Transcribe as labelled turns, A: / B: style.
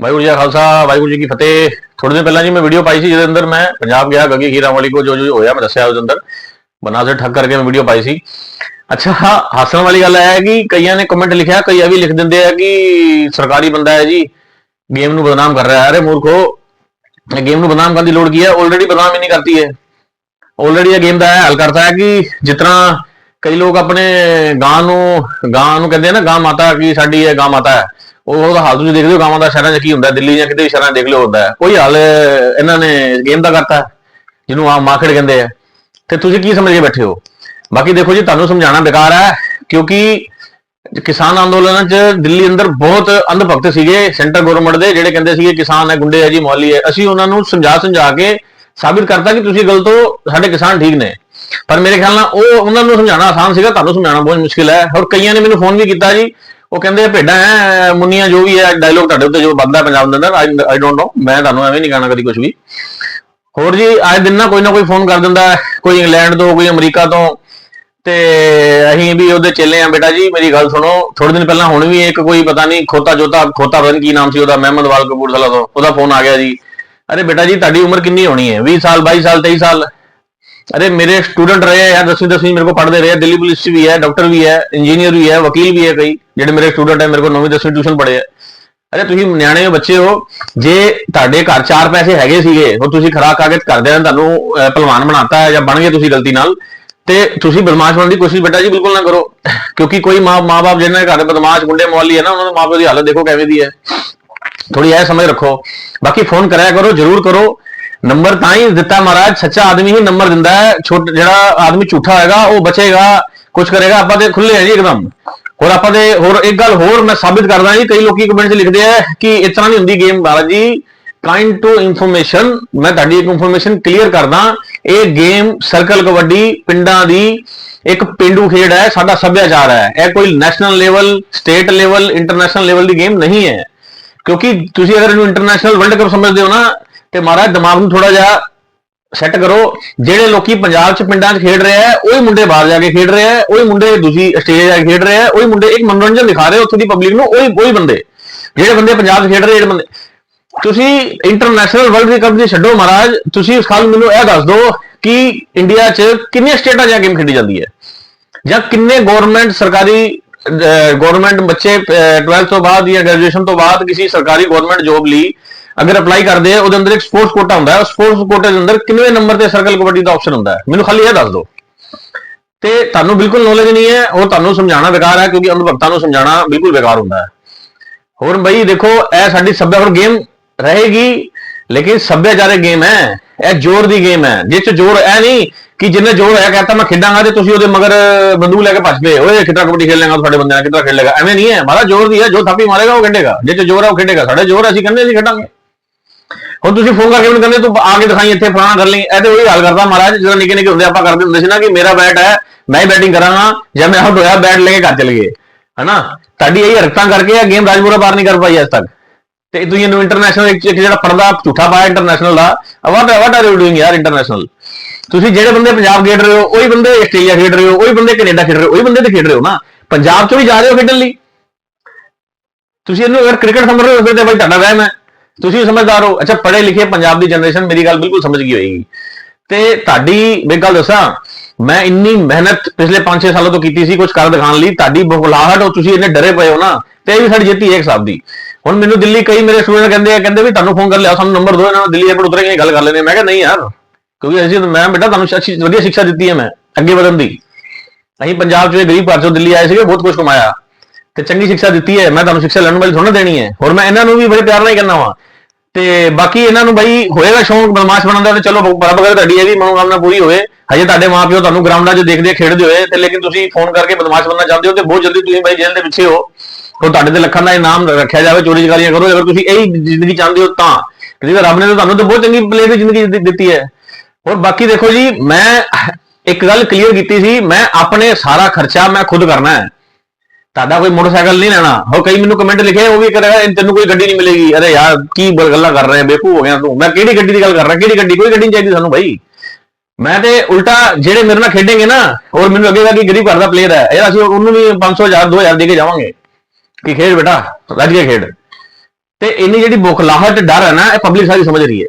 A: ਵਾਹਿਗੁਰੂ ਜੀ ਕਾ ਖਾਲਸਾ, ਵਾਹਿਗੁਰੂ ਜੀ ਕੀ ਫਤਿਹ। ਥੋੜੇ ਦਿਨ ਪਹਿਲਾਂ ਜੀ ਮੈਂ ਵੀਡੀਓ ਪਾਈ ਸੀ, ਜਿਹਦੇ ਅੰਦਰ ਮੈਂ ਪੰਜਾਬ ਗਿਆ, ਗੱਗੀ ਹੀਰਾ ਕੋ ਜੋ ਜੋ ਹੋਇਆ, ਮੈਂ ਦੱਸਿਆ ਉਹਦੇ ਅੰਦਰ। ਬਨਾ ਸੇ ਠੱਕ ਕਰਕੇ ਮੈਂ ਵੀਡੀਓ ਪਾਈ ਸੀ। ਅੱਛਾ ਹੱਸਣ ਵਾਲੀ ਗੱਲ ਹੈ ਕਿ ਕਈਆਂ ਨੇ ਕਮੈਂਟ ਲਿਖਿਆ ਕਈ ਇਹ ਵੀ ਲਿਖ ਦਿੰਦੇ ਆ ਕਿ ਸਰਕਾਰੀ ਬੰਦਾ ਹੈ ਜੀ ਗੇਮ ਨੂੰ ਬਦਨਾਮ ਕਰ ਰਿਹਾ ਹੈ। ਅਰੇ ਮੂਰਖੋ ਗੇਮ ਨੂੰ ਬਦਨਾਮ ਕਰਨ ਦੀ ਲੋੜ ਕੀ ਹੈ? ਆਲਰੇਡੀ ਬਦਨਾਮ ਹੀ ਨਹੀਂ ਕਰਤੀ ਹੈ ਆਲਰੇਡੀ ਇਹ ਗੇਮ ਦਾ ਇਹ ਹੱਲ ਕਰਤਾ ਹੈ ਕਿ ਜਿਸ ਤਰ੍ਹਾਂ ਕਈ ਲੋਕ ਆਪਣੇ ਗਾਂ ਨੂੰ ਗਾਂ ਨੂੰ ਕਹਿੰਦੇ ਆ ਨਾ, ਗਾਂ ਮਾਤਾ ਕੀ ਸਾਡੀ ਹੈ, ਗਾਂ ਮਾਤਾ ਹੈ। ਉਹ ਉਹਦਾ ਹਾਲ ਤੁਸੀਂ ਦੇਖਦੇ ਹੋ, ਗਾਵਾਂ ਦਾ ਸ਼ਹਿਰਾਂ 'ਚ ਕੀ ਹੁੰਦਾ, ਦਿੱਲੀ ਜਾਂ ਕਿਤੇ ਵੀ ਸ਼ਹਿਰਾਂ ਦੇਖ ਲਿਓ ਹੁੰਦਾ। ਕੋਈ ਹਾਲ, ਇਹਨਾਂ ਨੇ ਗੇਮ ਦਾ ਕਰਤਾ, ਜਿਹਨੂੰ ਆਮ ਮਾਖੜ ਕਹਿੰਦੇ ਆ। ਤੇ ਤੁਸੀਂ ਕੀ ਸਮਝ ਕੇ ਬੈਠੇ ਹੋ? ਬਾਕੀ ਦੇਖੋ ਜੀ, ਤੁਹਾਨੂੰ ਸਮਝਾਉਣਾ ਬੇਕਾਰ ਹੈ, ਕਿਉਂਕਿ ਕਿਸਾਨ ਅੰਦੋਲਨਾਂ 'ਚ ਦਿੱਲੀ ਅੰਦਰ ਬਹੁਤ ਅੰਧ ਭਗਤ ਸੀਗੇ, ਸੈਂਟਰ ਗਵਰਨਮੈਂਟ ਦੇ, ਜਿਹੜੇ ਕਹਿੰਦੇ ਸੀਗੇ, ਕਿਸਾਨ ਹੈ, ਗੁੰਡੇ ਹੈ ਜੀ ਮੌਲੀ ਹੈ। ਅਸੀਂ ਉਹਨਾਂ ਨੂੰ ਸਮਝਾ ਸਮਝਾ ਕੇ ਸਾਬਿਤ ਕਰਤਾ ਕਿ ਤੁਸੀਂ ਗਲਤ ਹੋ, ਸਾਡੇ ਕਿਸਾਨ ਠੀਕ ਨੇ। ਪਰ ਮੇਰੇ ਖਿਆਲ ਨਾਲ ਉਹ ਉਹਨਾਂ ਨੂੰ ਸਮਝਾਉਣਾ ਆਸਾਨ ਸੀਗਾ, ਤੁਹਾਨੂੰ ਸਮਝਾਉਣਾ ਬਹੁਤ ਮੁਸ਼ਕਿਲ ਹੈ। ਔਰ ਕਈਆਂ ਨੇ ਮੈਨੂੰ ਫੋਨ ਵੀ ਕੀਤਾ ਜੀ ਉਹ ਕਹਿੰਦੇ ਆ, ਭੇਡਾਂ ਹੈ ਮੁੰਨੀਆਂ ਜੋ ਵੀ ਹੈ ਡਾਇਲੋਗ ਤੁਹਾਡੇ ਉੱਤੇ ਜੋ ਬੰਦਾ ਪੰਜਾਬ ਦੇ ਅੰਦਰ ਆਈ ਡੋਨਟ ਨੋ ਮੈਂ ਤੁਹਾਨੂੰ ਐਵੇਂ ਨਹੀਂ ਕਹਿਣਾ ਕਦੀ ਕੁਝ ਵੀ। ਹੋਰ ਜੀ, ਅੱਜ ਦਿਨ ਨਾ ਕੋਈ ਨਾ ਕੋਈ ਫੋਨ ਕਰ ਦਿੰਦਾ ਕੋਈ ਇੰਗਲੈਂਡ ਤੋਂ, ਕੋਈ ਅਮਰੀਕਾ ਤੋਂ, ਤੇ ਅਸੀਂ ਵੀ ਉਹਦੇ ਚੇਲੇ ਆ ਬੇਟਾ ਜੀ, ਮੇਰੀ ਗੱਲ ਸੁਣੋ ਥੋੜੇ ਦਿਨ ਪਹਿਲਾਂ ਹੁਣ ਵੀ ਇੱਕ ਕੋਈ ਪਤਾ ਨਹੀਂ, ਖੋਤਾ ਜੋਤਾ, ਖੋਤਾ ਪਤਾ ਕੀ ਨਾਮ ਸੀ ਉਹਦਾ, ਮਹਿਮਦ ਮਹਿਮਦਵਾਲ ਕਪੂਰਥਲਾ ਤੋਂ, ਉਹਦਾ ਫੋਨ ਆ ਗਿਆ ਜੀ। ਅਰੇ ਬੇਟਾ ਜੀ, ਤੁਹਾਡੀ ਉਮਰ ਕਿੰਨੀ ਹੋਣੀ ਹੈ 20 ਸਾਲ 22 ਸਾਲ 23 ਸਾਲ? अरे मेरे स्टूडेंट रहे हैं यार दसवीं दसवीं मेरे को पढ़ते रहे हैं दिल्ली पुलिस भी है डॉक्टर भी है इंजीनियर भी है वकील भी है कई ਜਿਹੜੇ ਮੇਰੇ ਸਟੂਡੈਂਟ ਹੈ ਮੇਰੇ ਕੋਲ 9ਵੀਂ 10ਵੀਂ ਟਿਊਸ਼ਨ ਪੜ੍ਹੇ ਆ ਅਰੇ ਤੁਸੀਂ ਨਿਆਣੇ ਬੱਚੇ ਹੋ ਜੇ ਤੁਹਾਡੇ ਘਰ ਚਾਰ ਪੈਸੇ ਹੈਗੇ ਸੀਗੇ ਉਹ ਤੁਸੀਂ ਖਰਾਕ ਖਾ ਕੇ ਕਰਦੇ ਨੇ ਤੁਹਾਨੂੰ ਅਹ, ਪਹਿਲਵਾਨ ਬਣਾਤਾ ਹੈ ਜਾਂ ਬਣ ਗਏ ਤੁਸੀਂ ਗਲਤੀ ਨਾਲ ਤੇ ਤੁਸੀਂ ਬਦਮਾਸ਼ ਬਣਨ ਦੀ ਕੋਸ਼ਿਸ਼ ਬੇਟਾ ਜੀ ਬਿਲਕੁਲ ਨਾ ਕਰੋ ਕਿਉਂਕਿ ਕੋਈ ਮਾਂ ਮਾਂ-ਬਾਪ ਜਿਹਨਾਂ ਦੇ ਘਰ ਬਦਮਾਸ਼ ਗੁੰਡੇ ਮੌਲੀ ਹੈ ਨਾ ਉਹਨਾਂ ਦੇ ਮਾਪੇ ਦੀ ਹਾਲਤ ਦੇਖੋ ਕਿਵੇਂ ਦੀ ਹੈ ਥੋੜੀ ਇਹ ਸਮਝ ਰੱਖੋ ਬਾਕੀ ਫੋਨ ਕਰਿਆ ਕਰੋ ਜਰੂਰ ਕਰੋ ਨੰਬਰ ਤਾਂ ਹੀ ਦਿੱਤਾ ਮਹਾਰਾਜ, ਸੱਚਾ ਆਦਮੀ ਹੀ ਨੰਬਰ ਦਿੰਦਾ ਹੈ, ਛੋਟ, ਜਿਹੜਾ ਆਦਮੀ ਝੂਠਾ ਹੋਏਗਾ, ਉਹ ਬਚੇਗਾ ਕੁਝ ਕਰੇਗਾ, ਆਪਾਂ ਤੇ ਖੁੱਲੇ ਆ ਜੀ ਇੱਕਦਮ। ਹੋਰ ਆਪਾਂ ਦੇ ਹੋਰ ਇੱਕ ਗੱਲ ਹੋਰ ਮੈਂ ਸਾਬਿਤ ਕਰਦਾ ਜੀ, ਕਈ ਲੋਕੀ ਕਮੈਂਟ ਲਿਖਦੇ ਆ ਕਿ ਇਸ ਤਰ੍ਹਾਂ ਨਹੀਂ ਹੁੰਦੀ game Maharaj ji. Kind to information ਮੈਂ ਤੁਹਾਡੀ ਇੱਕ ਇਨਫੋਰਮੇਸ਼ਨ ਕਲੀਅਰ ਕਰਦਾ, ਇਹ ਗੇਮ ਸਰਕਲ ਕਬੱਡੀ ਪਿੰਡਾਂ ਦੀ ਇੱਕ ਪਿੰਡੂ ਖੇਡ ਹੈ, ਸਾਡਾ ਸੱਭਿਆਚਾਰ ਹੈ। ਇਹ ਕੋਈ national level state level international level ਦੀ ਗੇਮ ਨਹੀਂ ਹੈ। ਕਿਉਂਕਿ ਤੁਸੀਂ ਅਗਰ ਇਹਨੂੰ ਇੰਟਰਨੈਸ਼ਨਲ ਵਰਲਡ ਕੱਪ ਸਮਝਦੇ ਹੋ ਨਾ ਤੇ ਮਹਾਰਾਜ ਦਿਮਾਗ ਨੂੰ ਥੋੜਾ ਜਿਹਾ ਸੈੱਟ ਕਰੋ। ਜਿਹੜੇ ਲੋਕੀ ਪੰਜਾਬ 'ਚ ਪਿੰਡਾਂ 'ਚ ਖੇਡ ਰਹੇ ਆ, ਉਹੀ ਮੁੰਡੇ ਬਾਹਰ ਜਾ ਕੇ ਖੇਡ ਰਹੇ ਆ, ਉਹੀ ਮੁੰਡੇ ਦੂਜੀ ਸਟੇਜ 'ਤੇ ਜਾ ਕੇ ਖੇਡ ਰਹੇ ਆ, ਉਹੀ ਮੁੰਡੇ ਇੱਕ ਮਨੋਰੰਜਨ ਦਿਖਾ ਰਹੇ ਆ ਉੱਥੇ ਦੀ ਪਬਲਿਕ ਨੂੰ, ਉਹੀ ਉਹੀ ਬੰਦੇ। ਜਿਹੜੇ ਬੰਦੇ ਪੰਜਾਬ 'ਚ ਖੇਡ ਰਹੇ ਜਿਹੜੇ ਬੰਦੇ ਤੁਸੀਂ ਇੰਟਰਨੈਸ਼ਨਲ ਵਰਲਡ ਕੱਪ ਦੀ ਛੱਡੋ ਮਹਾਰਾਜ, ਤੁਸੀਂ ਉਸ ਖਾਲ ਮੈਨੂੰ ਇਹ ਦੱਸ ਦਿਓ ਕਿ ਇੰਡੀਆ 'ਚ ਕਿੰਨੀਆਂ ਸਟੇਟਾਂ 'ਚ ਗੇਮ ਖੇਡੀ ਜਾਂਦੀ ਹੈ? ਜਾਂ ਕਿੰਨੇ ਗਵਰਨਮੈਂਟ ਸਰਕਾਰੀ ਗਵਰਨਮੈਂਟ ਬੱਚੇ 12th ਤੋਂ ਬਾਅਦ ਜਾਂ ਗ੍ਰੈਜੂਏਸ਼ਨ ਤੋਂ ਬਾਅਦ ਕਿਸੇ ਸਰਕਾਰੀ ਗਵਰਨਮੈਂਟ ਜੋਬ ਲਈ ਅਗਰ ਅਪਲਾਈ ਕਰਦੇ ਆ ਉਹਦੇ ਅੰਦਰ ਇੱਕ ਸਪੋਰਟਸ ਕੋਟਾ ਹੁੰਦਾ ਹੈ। ਸਪੋਰਟਸ ਕੋਟੇ ਦੇ ਅੰਦਰ ਕਿੰਨੇ ਨੰਬਰ ਤੇ ਸਰਕਲ ਕਬੱਡੀ ਦਾ ਆਪਸ਼ਨ ਹੁੰਦਾ ਹੈ? ਮੈਨੂੰ ਖਾਲੀ ਇਹ ਦੱਸ ਦਿਓ। ਤੇ ਤੁਹਾਨੂੰ ਬਿਲਕੁਲ ਨੌਲੇਜ ਨਹੀਂ ਹੈ ਉਹ ਤੁਹਾਨੂੰ ਸਮਝਾਉਣਾ ਬੇਕਾਰ ਹੈ ਕਿਉਂਕਿ ਅਨੁਭਵਤਾਂ ਨੂੰ ਸਮਝਾਉਣਾ ਬਿਲਕੁਲ ਬੇਕਾਰ ਹੁੰਦਾ ਹੈ। ਹੋਰ ਬਈ ਦੇਖੋ ਇਹ ਸਾਡੀ ਸੱਭਿਆ ਸੱਭਿਆਚਾਰ ਗੇਮ ਰਹੇਗੀ ਲੇਕਿਨ ਸੱਭਿਆਚਾਰਕ ਗੇਮ ਹੈ ਇਹ ਜ਼ੋਰ ਦੀ ਗੇਮ ਹੈ। ਜਿਸ ਚ ਜ਼ੋਰ ਇਹ ਨਹੀਂ ਕਿ ਜਿੰਨੇ ਜ਼ੋਰ ਹੈ ਕਹਤਾ ਮੈਂ ਖੇਡਾਂਗਾ ਤੇ ਤੁਸੀਂ ਉਹਦੇ ਮਗਰ ਬੰਦੂਕ ਲੈ ਕੇ ਭੱਜ ਪਏ ਓਏ ਕਿੱਦਾਂ ਕਬੱਡੀ ਖੇਡ ਲੈਂਗਾ ਤੁਹਾਡੇ ਬੰਦੇ ਨਾਲ ਕਿੱਦਾਂ ਖੇਡ ਲੇਗਾ ਐਵੇਂ ਨਹੀਂ ਹੈ। ਮਾਰਾ ਜ਼ੋਰ ਦੀ ਹੈ ਜੋ ਥਾਪੀ ਮਾਰੇਗਾ ਉਹ ਖੇਡੇਗਾ। ਜਿਸ ਚ ਜ਼ੋਰ ਹੈ ਉਹ ਖੇਡੇਗਾ। ਸਾਡੇ ਜ਼ੋਰ ਹੈ, ਅਸੀਂ ਕਹਿੰਦੇ ਅਸੀਂ ਖੇਡਾਂਗੇ? ਹੁਣ ਤੁਸੀਂ ਫੋਨ ਕਰਕੇ ਮੈਨੂੰ ਕਹਿੰਦੇ ਤੂੰ ਆ ਕੇ ਦਿਖਾਈ ਇੱਥੇ ਫਲਾਣਾ ਕਰ ਲਈ। ਇਹ ਤੇ ਉਹੀ ਗੱਲ ਕਰਦਾ ਮਹਾਰਾਜ, ਜਦੋਂ ਨਿੱਕੇ ਨਿੱਕੇ ਹੁੰਦੇ ਆਪਾਂ ਕਰਦੇ ਹੁੰਦੇ ਸੀ ਨਾ ਕਿ ਮੇਰਾ ਬੈਟ ਹੈ, ਮੈਂ ਹੀ ਬੈਟਿੰਗ ਕਰਾਂਗਾ, ਜਾਂ ਮੈਂ ਆਊਟ ਹੋਇਆ, ਬੈਟ ਲੈ ਕੇ ਘਰ ਚਲੇ ਗਏ। ਹਨਾ? ਤੁਹਾਡੀ ਇਹ ਹਰਕਤਾਂ ਕਰਕੇ ਇਹ ਗੇਮ ਰਾਜਪੁਰਾ ਪਾਰ ਨਹੀਂ ਕਰ ਪਾਈ ਅੱਜ ਤੱਕ। ਤੇ ਤੁਸੀਂ ਇਹਨੂੰ ਇੰਟਰਨੈਸ਼ਨਲ ਇੱਕ ਜਿਹੜਾ ਪਰਦਾ ਝੂਠਾ ਪਾਇਆ international the. What what are you doing ਯਾਰ ਇੰਟਰਨੈਸ਼ਨਲ ਤੁਸੀਂ ਜਿਹੜੇ ਬੰਦੇ ਪੰਜਾਬ ਖੇਡ ਰਹੇ ਹੋ, ਉਹੀ ਬੰਦੇ ਆਸਟ੍ਰੇਲੀਆ ਖੇਡ ਰਹੇ ਹੋ, ਉਹੀ ਬੰਦੇ ਕੈਨੇਡਾ ਖੇਡ ਰਹੇ ਹੋ, ਉਹੀ ਬੰਦੇ ਤੇ ਖੇਡ ਰਹੇ ਹੋ ਨਾ। ਪੰਜਾਬ ਚੋਂ ਵੀ ਜਾ ਰਹੇ ਹੋ ਖੇਡਣ ਲਈ। ਤੁਸੀਂ ਇਹਨੂੰ ਅਗਰ ਕ੍ਰਿਕਟ ਸਮਝ ਰਹੇ ਹੋ ਫਿਰ ਤੇ ਭਾਈ ਤੁਹਾਡਾ ਵਹਿਮ ਹੈ। ਤੁਸੀਂ ਸਮਝਦਾਰ ਹੋ। ਅੱਛਾ, ਪੜ੍ਹੇ ਲਿਖੇ ਪੰਜਾਬ ਦੀ ਜਨਰੇਸ਼ਨ ਮੇਰੀ ਗੱਲ ਬਿਲਕੁਲ ਸਮਝ ਗਈ ਹੋਏਗੀ। ਤੇ ਤੁਹਾਡੀ, ਮੈਂ ਇੱਕ ਗੱਲ ਦੱਸਾਂ, ਮੈਂ ਇੰਨੀ ਮਿਹਨਤ ਪਿਛਲੇ 5-6 ਸਾਲਾਂ ਤੋਂ ਕੀਤੀ ਸੀ ਕੁਝ ਕਰ ਦਿਖਾਉਣ ਲਈ। ਤੁਹਾਡੀ ਬੁਖਲਾਹਟ ਉਹ ਤੁਸੀਂ ਇੰਨੇ ਡਰੇ ਪਏ ਹੋ ਨਾ, ਤੇ ਇਹ ਵੀ ਸਾਡੀ ਜਿੱਤੀ ਹੈ ਇੱਕ ਹਿਸਾਬ ਦੀ। ਹੁਣ ਮੈਨੂੰ ਦਿੱਲੀ ਕਈ ਮੇਰੇ ਸਟੂਡੈਂਟ ਕਹਿੰਦੇ ਆ, ਕਹਿੰਦੇ ਵੀ ਤੁਹਾਨੂੰ ਫੋਨ ਕਰ ਲਿਆ, ਸਾਨੂੰ ਨੰਬਰ ਦਿਓ ਇਹਨਾਂ ਨੂੰ ਦਿੱਲੀ ਏਅਰਪੋਰਟ ਉਤਰਾਂਗੇ ਗੱਲ ਕਰ ਲੈਣੇ ਮੈਂ ਕਿਹਾ, ਨਹੀਂ ਯਾਰ, ਕਿਉਂਕਿ ਅਸੀਂ ਮੈਂ ਬੇਟਾ, ਤੁਹਾਨੂੰ ਅੱਛੀ, ਵਧੀਆ ਸਿੱਖਿਆ ਦਿੱਤੀ ਹੈ ਮੈਂ, ਅੱਗੇ ਵਧਣ ਦੀ। ਅਸੀਂ ਪੰਜਾਬ ਚ ਗਰੀਬ ਘਰ ਚੋਂ ਦਿੱਲੀ ਆਏ ਸੀਗੇ, ਬਹੁਤ ਕੁਝ ਕਮਾਇਆ। ਤੇ ਚੰਗੀ ਸਿੱਖਿਆ ਦਿੱਤੀ ਹੈ, ਮੈਂ ਤੁਹਾਨੂੰ ਸਿੱਖਿਆ ਲੈਣ ਵਾਲੀ ਥੋੜਾ ਦੇਣੀ ਹੈ। ਹੋਰ ਮੈਂ ਇਹਨਾਂ ਨੂੰ ਵੀ ਬੜੇ ਪਿਆਰ ਨਾਲ ਹੀ ਕਰਨਾ ਵਾ। ਤੇ ਬਾਕੀ ਇਹਨਾਂ ਨੂੰ ਬਈ ਹੋਏਗਾ ਸ਼ੌਂਕ, ਬਦਮਾਸ਼ ਬਣਨ ਦਾ ਤੇ ਚਲੋ ਬਰਾਬਰ ਕਰ ਤੁਹਾਡੀ ਇਹ ਵੀ ਮਨੋਕਾਮਨਾ ਪੂਰੀ ਹੋਵੇ। ਹਜੇ ਤੁਹਾਡੇ ਮਾਪਿਓ ਤੁਹਾਨੂੰ ਗਰਾਊਂਡਾਂ 'ਚ ਦੇਖਦੇ ਖੇਡਦੇ ਹੋਏ ਤੇ ਲੇਕਿਨ ਤੁਸੀਂ ਫੋਨ ਕਰਕੇ ਬਦਮਾਸ਼ ਬਣਨਾ ਚਾਹੁੰਦੇ ਹੋ ਤੇ ਬਹੁਤ ਜਲਦੀ ਤੁਸੀਂ ਬਈ ਜੇਲ੍ਹ ਦੇ ਪਿੱਛੇ ਹੋ। ਉਹ ਤੁਹਾਡੇ ਤੇ ਲੱਖਾਂ ਦਾ ਇਨਾਮ ਰੱਖਿਆ ਜਾਵੇ, ਚੋਰੀ ਚਕਾਰੀਆਂ ਕਰੋ। ਅਗਰ ਤੁਸੀਂ ਇਹੀ ਜ਼ਿੰਦਗੀ ਚਾਹੁੰਦੇ ਹੋ ਤਾਂ। ਕਿਉਂਕਿ ਰੱਬ ਨੇ ਤਾਂ ਤੁਹਾਨੂੰ ਤਾਂ ਬਹੁਤ ਚੰਗੀ ਪਲੇ ਦੀ ਜ਼ਿੰਦਗੀ ਦਿੱਤੀ- ਦਿੱਤੀ ਹੈ। ਹੋਰ ਬਾਕੀ ਦੇਖੋ ਜੀ, ਮੈਂ ਇੱਕ ਗੱਲ ਕਲੀਅਰ ਕੀਤੀ ਸੀ, ਮੈਂ ਆਪਣੇ ਸਾਰਾ ਖਰਚਾ ਮੈਂ ਖੁਦ ਕਰਨਾ ਹੈ। ਤੁਹਾਡਾ ਕੋਈ ਮੋਟਰਸਾਈਕਲ ਨਹੀਂ ਲੈਣਾ। ਹੋ ਕਈ ਮੈਨੂੰ ਕਮੈਂਟ ਲਿਖੇ, ਉਹ ਵੀ ਕਰੇਗਾ ਤੈਨੂੰ ਕੋਈ ਗੱਡੀ ਨਹੀਂ ਮਿਲੇਗੀ। ਅਰੇ ਯਾਰ, ਕੀ ਗੱਲਾਂ ਕਰ ਰਹੇ ਹੈ ਬੇਕੂ ਹੋ ਗਿਆ ਤੂੰ। ਮੈਂ ਕਿਹੜੀ ਗੱਡੀ ਦੀ ਗੱਲ ਕਰ ਰਿਹਾ? ਕਿਹੜੀ ਗੱਡੀ? ਕੋਈ ਗੱਡੀ ਨਹੀਂ ਚਾਹੀਦੀ ਸਾਨੂੰ ਭਾਈ ਮੈਂ ਤੇ ਉਲਟਾ ਜਿਹੜੇ ਮੇਰੇ ਨਾਲ ਖੇਡेंगे ਨਾ ਔਰ ਮੈਨੂੰ ਲੱਗੇਗਾ ਕਿ ਗਰੀਬ ਘਰ ਦਾ ਪਲੇਅਰ ਹੈ। ਯਾਰ ਅਸੀਂ ਉਹਨੂੰ ਵੀ 500 1000 2000 ਦੇ ਕੇ ਜਾਵਾਂਗੇ। ਕਿ ਖੇਡ ਬੇਟਾ? ਰੱਜ ਕੇ ਖੇਡ। ਤੇ ਇੰਨੀ ਜਿਹੜੀ ਬੁਖਲਾਹਟ ਡਰ ਹੈ ਨਾ, ਇਹ ਪਬਲਿਕ ਸਾਰੀ ਸਮਝ ਰਹੀ ਹੈ।